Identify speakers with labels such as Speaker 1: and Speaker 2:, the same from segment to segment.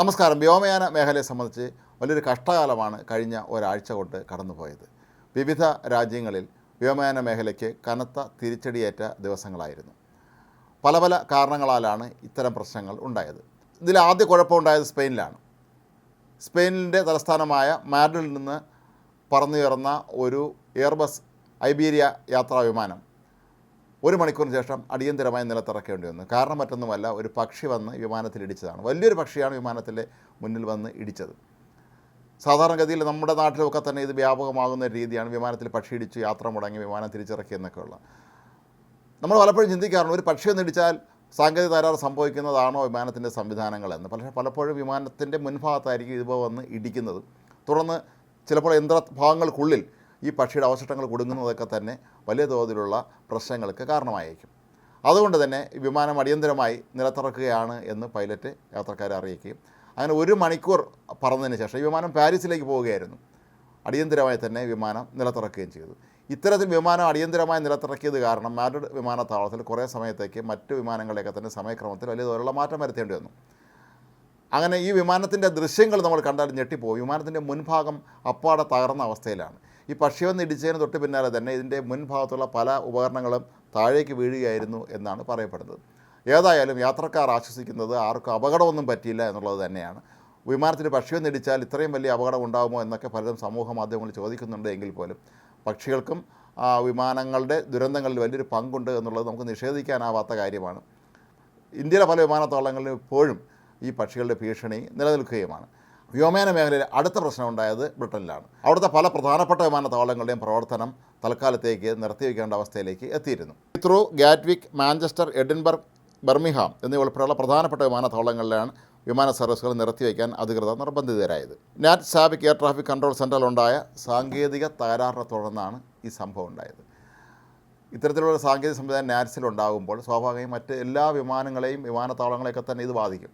Speaker 1: നമസ്കാരം. വ്യോമയാന മേഖലയെ സംബന്ധിച്ച് വലിയൊരു കഷ്ടകാലമാണ് കഴിഞ്ഞ ഒരാഴ്ച കൊണ്ട് കടന്നുപോയത്. വിവിധ രാജ്യങ്ങളിൽ വ്യോമയാന മേഖലയ്ക്ക് കനത്ത തിരിച്ചടിയേറ്റ ദിവസങ്ങളായിരുന്നു. പല പല കാരണങ്ങളാലാണ് ഇത്തരം പ്രശ്നങ്ങൾ ഉണ്ടായത്. ഇതിൽ ആദ്യ കുഴപ്പമുണ്ടായത് സ്പെയിനിലാണ്. സ്പെയിനിന്റെ തലസ്ഥാനമായ മാഡ്രിഡിൽ നിന്ന് പറന്നുയർന്ന ഒരു എയർബസ് ഐബീരിയ യാത്രാ വിമാനം ഒരു മണിക്കൂറിന് ശേഷം അടിയന്തരമായി നിലത്തിറക്കേണ്ടി വന്നു. കാരണം മറ്റൊന്നുമല്ല ഒരു പക്ഷി വന്ന് വിമാനത്തിൽ ഇടിച്ചതാണ്. വലിയൊരു പക്ഷിയാണ് വിമാനത്തിന്റെ മുന്നിൽ വന്ന് ഇടിച്ചത്. സാധാരണഗതിയിൽ നമ്മുടെ നാട്ടിലൊക്കെ തന്നെ ഇത് വ്യാപകമാകുന്ന രീതിയാണ് വിമാനത്തിൽ പക്ഷി ഇടിച്ച് യാത്ര മുടങ്ങി വിമാനം തിരിച്ചിറക്കി എന്നൊക്കെയുള്ള. നമ്മൾ പലപ്പോഴും ചിന്തിക്കാറുണ്ട് ഒരു പക്ഷി ഒന്ന് ഇടിച്ചാൽ സാങ്കേതിക തകരാറ് സംഭവിക്കുന്നതാണോ വിമാനത്തിന്റെ സംവിധാനങ്ങളെന്ന്. പക്ഷേ പലപ്പോഴും വിമാനത്തിന്റെ മുൻഭാഗത്തായിരിക്കും ഇതുപോലെ വന്ന് ഇടിക്കുന്നത്. തുടർന്ന് ചിലപ്പോൾ യന്ത്രഭാഗങ്ങൾക്കുള്ളിൽ ഈ പക്ഷിയുടെ അവശിഷ്ടങ്ങൾ കുടുങ്ങുന്നതൊക്കെ തന്നെ വലിയ തോതിലുള്ള പ്രശ്നങ്ങൾക്ക് കാരണമായേക്കും. അതുകൊണ്ട് തന്നെ വിമാനം അടിയന്തരമായി നിലത്തിറക്കുകയാണ് എന്ന് പൈലറ്റ് യാത്രക്കാരെ അറിയിക്കുകയും അങ്ങനെ ഒരു മണിക്കൂർ പറന്നതിന് ശേഷം ഈ വിമാനം പാരീസിലേക്ക് പോവുകയായിരുന്നു. അടിയന്തരമായി തന്നെ വിമാനം നിലത്തിറക്കുകയും ചെയ്തു. ഇത്തരത്തിൽ വിമാനം അടിയന്തരമായി നിലത്തിറക്കിയത് കാരണം മാഡ്രിഡ് വിമാനത്താവളത്തിൽ കുറേ സമയത്തേക്ക് മറ്റ് വിമാനങ്ങളിലൊക്കെ തന്നെ സമയക്രമത്തിൽ വലിയ തോതിലുള്ള മാറ്റം വരുത്തേണ്ടി വന്നു. അങ്ങനെ ഈ വിമാനത്തിന്റെ ദൃശ്യങ്ങൾ നമ്മൾ കണ്ടാൽ ഞെട്ടിപ്പോകും വിമാനത്തിന്റെ മുൻഭാഗം അപ്പാടെ തകർന്ന അവസ്ഥയിലാണ്. ഈ പക്ഷി വന്ന് ഇടിച്ചതിന് തൊട്ട് പിന്നാലെ തന്നെ ഇതിന്റെ മുൻഭാഗത്തുള്ള പല ഉപകരണങ്ങളും താഴേക്ക് വീഴുകയായിരുന്നു എന്നാണ് പറയപ്പെടുന്നത്. ഏതായാലും യാത്രക്കാർ ആശ്വസിക്കുന്നത് ആർക്കും അപകടമൊന്നും പറ്റിയില്ല എന്നുള്ളത് തന്നെയാണ്. വിമാനത്തിന് പക്ഷി വന്ന് ഇടിച്ചാൽ ഇത്രയും വലിയ അപകടം ഉണ്ടാകുമോ എന്നൊക്കെ പലരും സമൂഹ മാധ്യമങ്ങളിൽ ചോദിക്കുന്നുണ്ട് എങ്കിൽ പോലും. പക്ഷികൾക്കും ആ, വിമാനങ്ങളുടെ ദുരന്തങ്ങളിൽ വലിയൊരു പങ്കുണ്ട് എന്നുള്ളത് നമുക്ക് നിഷേധിക്കാനാവാത്ത കാര്യമാണ്. ഇന്ത്യയിലെ പല വിമാനത്താവളങ്ങളിലും ഇപ്പോഴും ഈ പക്ഷികളുടെ ഭീഷണി നിലനിൽക്കുകയുമാണ്. വ്യോമയാന മേഖലയിൽ അടുത്ത പ്രശ്നമുണ്ടായത് ബ്രിട്ടനിലാണ്. അവിടുത്തെ പല പ്രധാനപ്പെട്ട വിമാനത്താവളങ്ങളുടെയും പ്രവർത്തനം തൽക്കാലത്തേക്ക് നിർത്തിവെക്കേണ്ട അവസ്ഥയിലേക്ക് എത്തിയിരുന്നു. Heathrow Gatwick Manchester Edinburgh Birmingham എന്നിവ ഉൾപ്പെടെയുള്ള പ്രധാനപ്പെട്ട വിമാനത്താവളങ്ങളിലാണ് വിമാന സർവീസുകൾ നിർത്തിവെക്കാൻ അധികൃതർ നിർബന്ധിതരായത്. NATS Swanwick air traffic control സെന്ററിലുണ്ടായ സാങ്കേതിക തകരാറിനെ തുടർന്നാണ് ഈ സംഭവം ഉണ്ടായത്. ഇത്തരത്തിലുള്ള സാങ്കേതിക സംവിധാനം നാറ്റ്സിലുണ്ടാകുമ്പോൾ സ്വാഭാവികമായും മറ്റ് എല്ലാ വിമാനങ്ങളെയും വിമാനത്താവളങ്ങളെയൊക്കെ തന്നെ ഇത് ബാധിക്കും.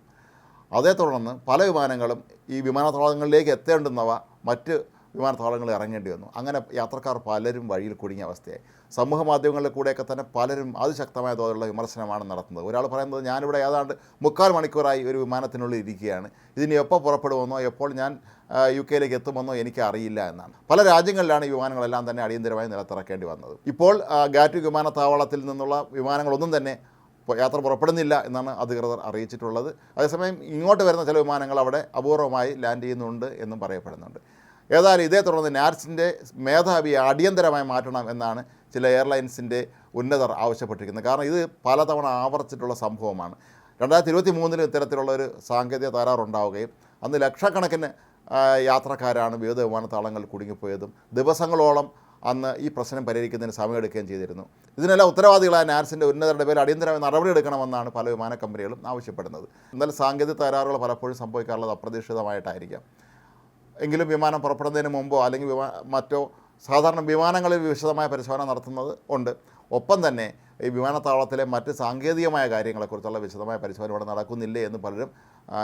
Speaker 1: അതേ തുടർന്ന് പല വിമാനങ്ങളും ഈ വിമാനത്താവളങ്ങളിലേക്ക് എത്തേണ്ടുന്നവ മറ്റ് വിമാനത്താവളങ്ങളിൽ ഇറങ്ങേണ്ടി വന്നു. അങ്ങനെ യാത്രക്കാർ പലരും വഴിയിൽ കുടുങ്ങിയ അവസ്ഥയായി. സമൂഹ മാധ്യമങ്ങളിൽ കൂടെയൊക്കെ തന്നെ പലരും അതിശക്തമായ തോതിലുള്ള വിമർശനമാണ് നടത്തുന്നത്. ഒരാൾ പറയുന്നത് ഞാനിവിടെ ഏതാണ്ട് മുക്കാൽ മണിക്കൂറായി ഒരു വിമാനത്തിനുള്ളിൽ ഇരിക്കുകയാണ്. ഇതിന് എപ്പോൾ പുറപ്പെടുമെന്നോ എപ്പോൾ ഞാൻ യു കെയിലേക്ക് എത്തുമെന്നോ എനിക്ക് അറിയില്ല എന്നാണ്. പല രാജ്യങ്ങളിലാണ് ഈ വിമാനങ്ങളെല്ലാം തന്നെ അടിയന്തരമായി നിലത്തിറക്കേണ്ടി വന്നത്. ഇപ്പോൾ ഗാറ്റ് വിമാനത്താവളത്തിൽ നിന്നുള്ള വിമാനങ്ങളൊന്നും തന്നെ യാത്ര പുറപ്പെടുന്നില്ല എന്നാണ് അധികൃതർ അറിയിച്ചിട്ടുള്ളത്. അതേസമയം ഇങ്ങോട്ട് വരുന്ന ചില വിമാനങ്ങൾ അവിടെ അപൂർവമായി ലാൻഡ് ചെയ്യുന്നുണ്ട് എന്നും പറയപ്പെടുന്നുണ്ട്. ഏതായാലും ഇതേ തുടർന്ന് നാറ്റ്സിന്റെ മേധാവിയെ അടിയന്തരമായി മാറ്റണം എന്നാണ് ചില എയർലൈൻസിന്റെ ഉന്നതർ ആവശ്യപ്പെട്ടിരിക്കുന്നത്. കാരണം ഇത് പലതവണ ആവർത്തിച്ചിട്ടുള്ള സംഭവമാണ്. രണ്ടായിരത്തി ഇരുപത്തി മൂന്നിലും ഇത്തരത്തിലുള്ള ഒരു സാങ്കേതിക തകരാറുണ്ടാവുകയും അന്ന് ലക്ഷക്കണക്കിന് യാത്രക്കാരാണ് വിവിധ വിമാനത്താവളങ്ങളിൽ കുടുങ്ങിപ്പോയതും ദിവസങ്ങളോളം അന്ന് ഈ പ്രശ്നം പരിഹരിക്കുന്നതിന് സമയമെടുക്കുകയും ചെയ്തിരുന്നു. ഇതിനെല്ലാം ഉത്തരവാദികളായ നാർസിന്റെ ഉന്നതരുടെ പേരിൽ അടിയന്തരമായി നടപടിയെടുക്കണമെന്നാണ് പല വിമാന കമ്പനികളും ആവശ്യപ്പെടുന്നത്. എന്നാൽ സാങ്കേതിക തകരാറുകൾ പലപ്പോഴും സംഭവിക്കാറുള്ളത് അപ്രതീക്ഷിതമായിട്ടായിരിക്കാം. എങ്കിലും വിമാനം പുറപ്പെടുന്നതിന് മുമ്പോ അല്ലെങ്കിൽ മറ്റോ സാധാരണ വിമാനങ്ങളിൽ വിശദമായ പരിശോധന നടത്തുന്നത് ഉണ്ട്. ഒപ്പം തന്നെ ഈ വിമാനത്താവളത്തിലെ മറ്റ് സാങ്കേതികമായ കാര്യങ്ങളെക്കുറിച്ചുള്ള വിശദമായ പരിശോധന ഇവിടെ നടക്കുന്നില്ലേ എന്ന് പലരും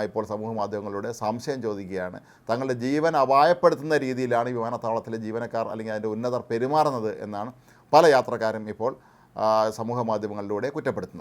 Speaker 1: ഇപ്പോൾ സമൂഹ മാധ്യമങ്ങളിലൂടെ സംശയം ചോദിക്കുകയാണ്. തങ്ങളുടെ ജീവൻ അപായപ്പെടുത്തുന്ന രീതിയിലാണ് ഈ വിമാനത്താവളത്തിലെ ജീവനക്കാർ അല്ലെങ്കിൽ അതിന്റെ ഉന്നതർ പെരുമാറുന്നത് എന്നാണ് പല യാത്രക്കാരും ഇപ്പോൾ സമൂഹ മാധ്യമങ്ങളിലൂടെ കുറ്റപ്പെടുത്തുന്നത്.